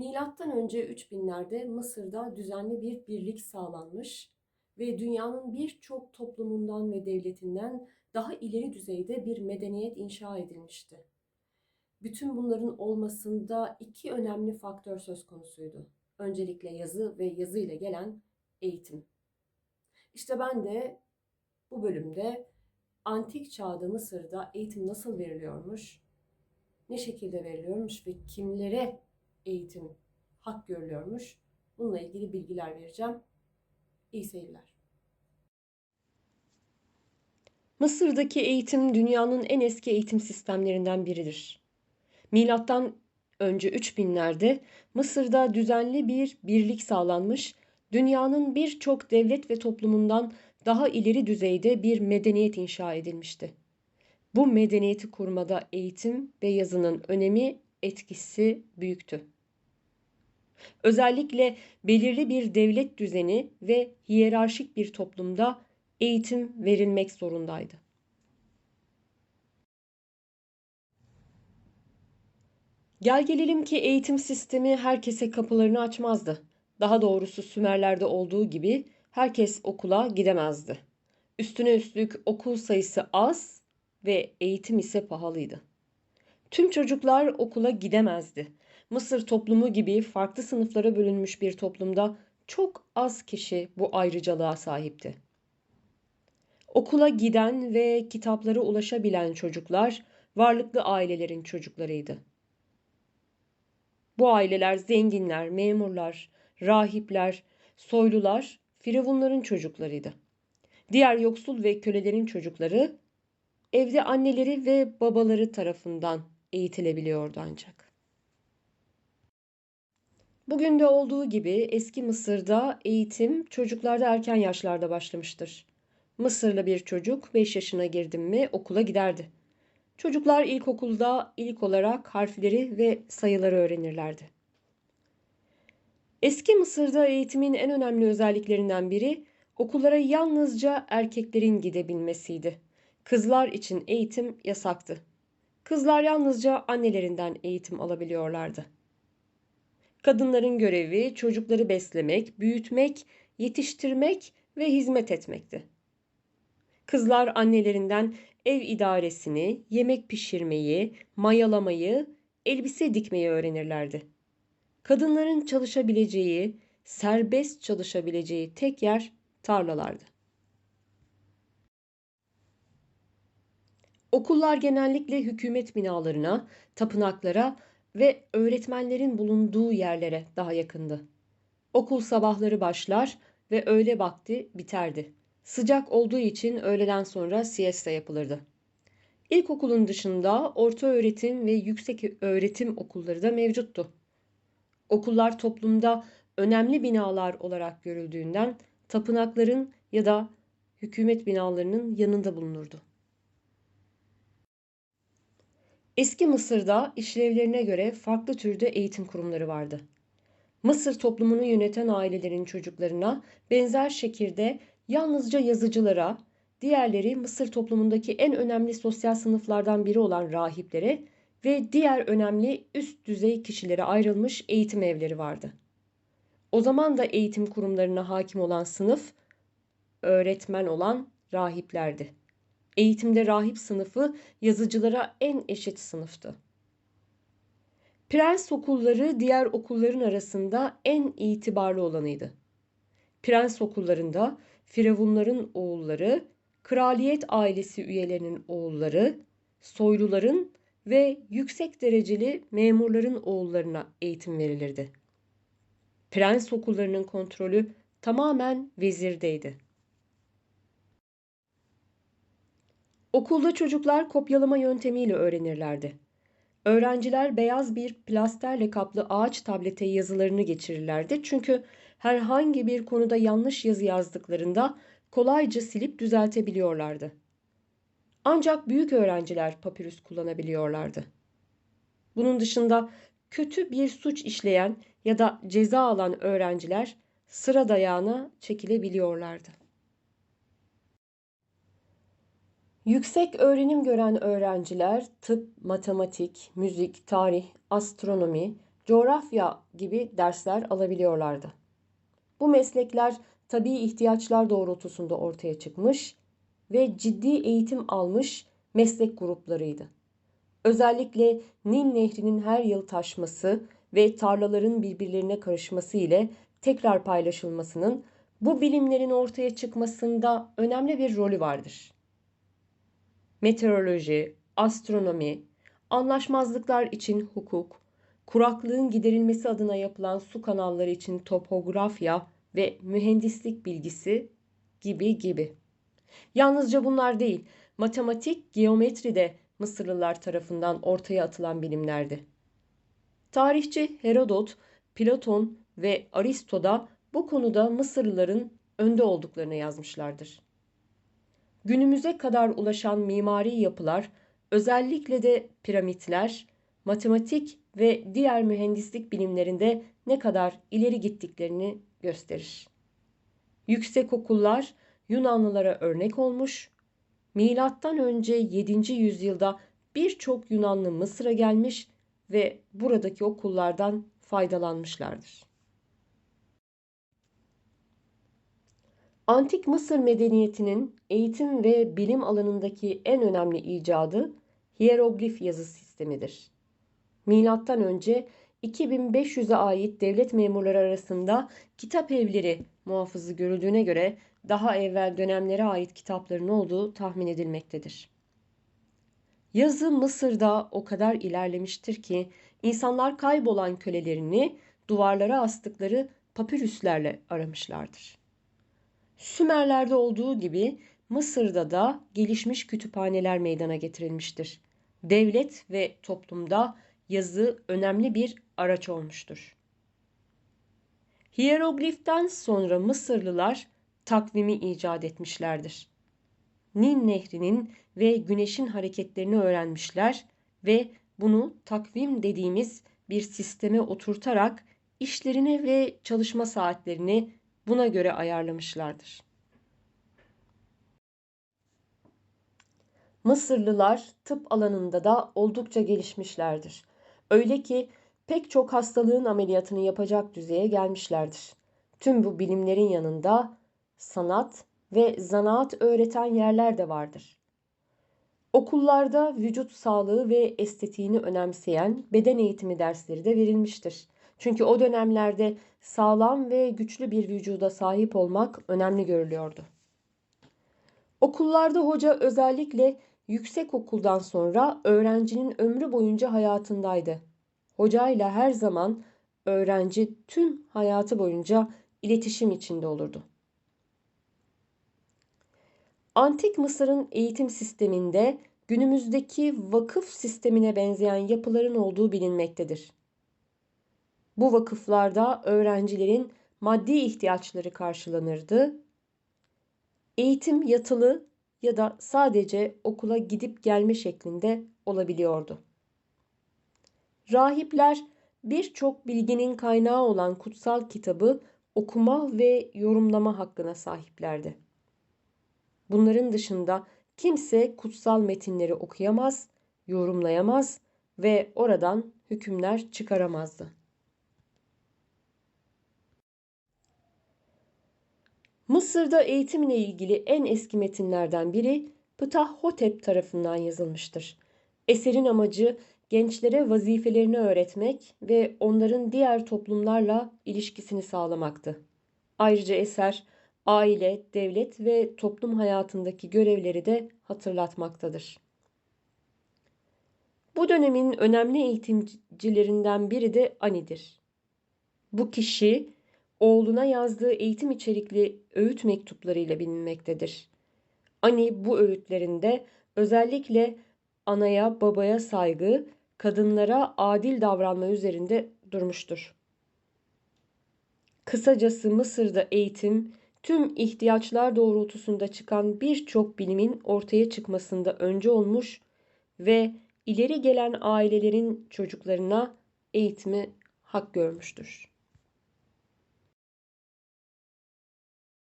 Milattan önce 3000'lerde Mısır'da düzenli bir birlik sağlanmış ve dünyanın birçok toplumundan ve devletinden daha ileri düzeyde bir medeniyet inşa edilmişti. Bütün bunların olmasında iki önemli faktör söz konusuydu. Öncelikle yazı ve yazı ile gelen eğitim. İşte ben de bu bölümde antik çağda Mısır'da eğitim nasıl veriliyormuş, ne şekilde veriliyormuş ve kimlere eğitim hak görülüyormuş. Bununla ilgili bilgiler vereceğim. İyi seyirler. Mısır'daki eğitim dünyanın en eski eğitim sistemlerinden biridir. Milattan önce 3000'lerde Mısır'da düzenli bir birlik sağlanmış, dünyanın birçok devlet ve toplumundan daha ileri düzeyde bir medeniyet inşa edilmişti. Bu medeniyeti kurmada eğitim ve yazının önemi, etkisi büyüktü. Özellikle belirli bir devlet düzeni ve hiyerarşik bir toplumda eğitim verilmek zorundaydı. Gel gelelim ki eğitim sistemi herkese kapılarını açmazdı. Daha doğrusu Sümerler'de olduğu gibi herkes okula gidemezdi. Üstüne üstlük okul sayısı az ve eğitim ise pahalıydı. Tüm çocuklar okula gidemezdi. Mısır toplumu gibi farklı sınıflara bölünmüş bir toplumda çok az kişi bu ayrıcalığa sahipti. Okula giden ve kitaplara ulaşabilen çocuklar varlıklı ailelerin çocuklarıydı. Bu aileler zenginler, memurlar, rahipler, soylular, firavunların çocuklarıydı. Diğer yoksul ve kölelerin çocukları evde anneleri ve babaları tarafından eğitilebiliyordu ancak. Bugün de olduğu gibi eski Mısır'da eğitim çocuklarda erken yaşlarda başlamıştır. Mısırlı bir çocuk 5 yaşına girdim mi okula giderdi. Çocuklar ilkokulda ilk olarak harfleri ve sayıları öğrenirlerdi. Eski Mısır'da eğitimin en önemli özelliklerinden biri okullara yalnızca erkeklerin gidebilmesiydi. Kızlar için eğitim yasaktı. Kızlar yalnızca annelerinden eğitim alabiliyorlardı. Kadınların görevi çocukları beslemek, büyütmek, yetiştirmek ve hizmet etmekti. Kızlar annelerinden ev idaresini, yemek pişirmeyi, mayalamayı, elbise dikmeyi öğrenirlerdi. Kadınların çalışabileceği, serbest çalışabileceği tek yer tarlalardı. Okullar genellikle hükümet binalarına, tapınaklara ve öğretmenlerin bulunduğu yerlere daha yakındı. Okul sabahları başlar ve öğle vakti biterdi. Sıcak olduğu için öğleden sonra siesta yapılırdı. İlkokulun dışında orta öğretim ve yüksek öğretim okulları da mevcuttu. Okullar toplumda önemli binalar olarak görüldüğünden tapınakların ya da hükümet binalarının yanında bulunurdu. Eski Mısır'da işlevlerine göre farklı türde eğitim kurumları vardı. Mısır toplumunu yöneten ailelerin çocuklarına benzer şekilde yalnızca yazıcılara, diğerleri Mısır toplumundaki en önemli sosyal sınıflardan biri olan rahiplere ve diğer önemli üst düzey kişilere ayrılmış eğitim evleri vardı. O zaman da eğitim kurumlarına hakim olan sınıf öğretmen olan rahiplerdi. Eğitimde rahip sınıfı yazıcılara en eşit sınıftı. Prens okulları diğer okulların arasında en itibarlı olanıydı. Prens okullarında firavunların oğulları, kraliyet ailesi üyelerinin oğulları, soyluların ve yüksek dereceli memurların oğullarına eğitim verilirdi. Prens okullarının kontrolü tamamen vezirdeydi. Okulda çocuklar kopyalama yöntemiyle öğrenirlerdi. Öğrenciler beyaz bir plasterle kaplı ağaç tablete yazılarını geçirirlerdi. Çünkü herhangi bir konuda yanlış yazı yazdıklarında kolayca silip düzeltebiliyorlardı. Ancak büyük öğrenciler papirüs kullanabiliyorlardı. Bunun dışında kötü bir suç işleyen ya da ceza alan öğrenciler sıra dayağına çekilebiliyorlardı. Yüksek öğrenim gören öğrenciler tıp, matematik, müzik, tarih, astronomi, coğrafya gibi dersler alabiliyorlardı. Bu meslekler tabii ihtiyaçlar doğrultusunda ortaya çıkmış ve ciddi eğitim almış meslek gruplarıydı. Özellikle Nil Nehri'nin her yıl taşması ve tarlaların birbirlerine karışması ile tekrar paylaşılmasının bu bilimlerin ortaya çıkmasında önemli bir rolü vardır. Meteoroloji, astronomi, anlaşmazlıklar için hukuk, kuraklığın giderilmesi adına yapılan su kanalları için topografya ve mühendislik bilgisi gibi gibi. Yalnızca bunlar değil, matematik, geometri de Mısırlılar tarafından ortaya atılan bilimlerdi. Tarihçi Herodot, Platon ve Aristo da bu konuda Mısırlıların önde olduklarını yazmışlardır. Günümüze kadar ulaşan mimari yapılar, özellikle de piramitler, matematik ve diğer mühendislik bilimlerinde ne kadar ileri gittiklerini gösterir. Yüksek okullar Yunanlılara örnek olmuş, milattan önce 7. yüzyılda birçok Yunanlı Mısır'a gelmiş ve buradaki okullardan faydalanmışlardır. Antik Mısır medeniyetinin eğitim ve bilim alanındaki en önemli icadı hieroglif yazı sistemidir. Milattan önce 2500'e ait devlet memurları arasında kitap evleri muhafızı görüldüğüne göre daha evvel dönemlere ait kitapların olduğu tahmin edilmektedir. Yazı Mısır'da o kadar ilerlemiştir ki insanlar kaybolan kölelerini duvarlara astıkları papirüslerle aramışlardır. Sümerler'de olduğu gibi Mısır'da da gelişmiş kütüphaneler meydana getirilmiştir. Devlet ve toplumda yazı önemli bir araç olmuştur. Hierogliften sonra Mısırlılar takvimi icat etmişlerdir. Nil Nehri'nin ve güneşin hareketlerini öğrenmişler ve bunu takvim dediğimiz bir sisteme oturtarak işlerini ve çalışma saatlerini buna göre ayarlamışlardır. Mısırlılar tıp alanında da oldukça gelişmişlerdir. Öyle ki pek çok hastalığın ameliyatını yapacak düzeye gelmişlerdir. Tüm bu bilimlerin yanında sanat ve zanaat öğreten yerler de vardır. Okullarda vücut sağlığı ve estetiğini önemseyen beden eğitimi dersleri de verilmiştir. Çünkü o dönemlerde sağlam ve güçlü bir vücuda sahip olmak önemli görülüyordu. Okullarda hoca özellikle yüksek okuldan sonra öğrencinin ömrü boyunca hayatındaydı. Hocayla her zaman öğrenci tüm hayatı boyunca iletişim içinde olurdu. Antik Mısır'ın eğitim sisteminde günümüzdeki vakıf sistemine benzeyen yapıların olduğu bilinmektedir. Bu vakıflarda öğrencilerin maddi ihtiyaçları karşılanırdı. Eğitim yatılı ya da sadece okula gidip gelme şeklinde olabiliyordu. Rahipler birçok bilginin kaynağı olan kutsal kitabı okuma ve yorumlama hakkına sahiplerdi. Bunların dışında kimse kutsal metinleri okuyamaz, yorumlayamaz ve oradan hükümler çıkaramazdı. Mısır'da eğitimle ilgili en eski metinlerden biri Ptahhotep tarafından yazılmıştır. Eserin amacı gençlere vazifelerini öğretmek ve onların diğer toplumlarla ilişkisini sağlamaktı. Ayrıca eser aile, devlet ve toplum hayatındaki görevleri de hatırlatmaktadır. Bu dönemin önemli eğitimcilerinden biri de Ani'dir. Bu kişi oğluna yazdığı eğitim içerikli öğüt mektuplarıyla bilinmektedir. Ani bu öğütlerinde özellikle anaya, babaya saygı, kadınlara adil davranma üzerinde durmuştur. Kısacası Mısır'da eğitim tüm ihtiyaçlar doğrultusunda çıkan birçok bilimin ortaya çıkmasında önce olmuş ve ileri gelen ailelerin çocuklarına eğitimi hak görmüştür.